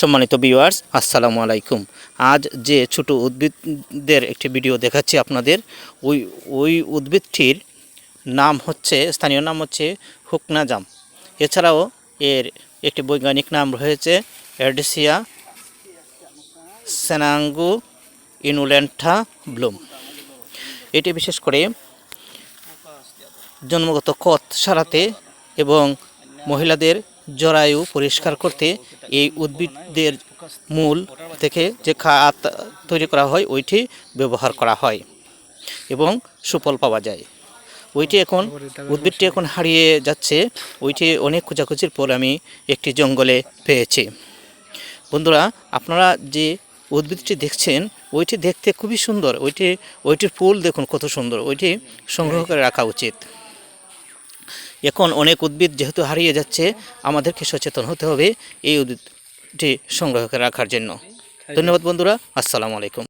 সম্মানিত ভিউয়ার্স আসসালামু আলাইকুম। আজ যে ছোট উদ্ভিদদের একটি ভিডিও দেখাচ্ছি আপনাদের, ওই ওই উদ্ভিদটির নাম হচ্ছে, স্থানীয় নাম হচ্ছে হুকনাজাম। এছাড়াও এর একটি বৈজ্ঞানিক নাম রয়েছে এডিসিয়া সেনাঙ্গু ইনুলেন্ঠা ব্লুম। এটি বিশেষ করে জন্মগত কত সারাতে এবং মহিলাদের জরায়ু পরিষ্কার করতে এই উদ্ভিদদের মূল থেকে যে খাত তৈরি করা হয়, ওইটি ব্যবহার করা হয় এবং সুফল পাওয়া যায়। ওইটি এখন, উদ্ভিদটি এখন হারিয়ে যাচ্ছে, ওইটি অনেক খোঁজাখুঁজির পর আমি একটি জঙ্গলে পেয়েছি। বন্ধুরা, আপনারা যে উদ্ভিদটি দেখছেন, ওইটি দেখতে খুবই সুন্দর। ওইটি, ওইটির ফুল দেখুন কত সুন্দর। ওইটি সংগ্রহ করে রাখা উচিত। এখন অনেক উদ্ভিদ যেহেতু হারিয়ে যাচ্ছে আমাদেরকে সচেতন হতে হবে এই উদ্ভিদটি সংগ্রহ করে রাখার জন্য। ধন্যবাদ বন্ধুরা আসসালামু আলাইকুম।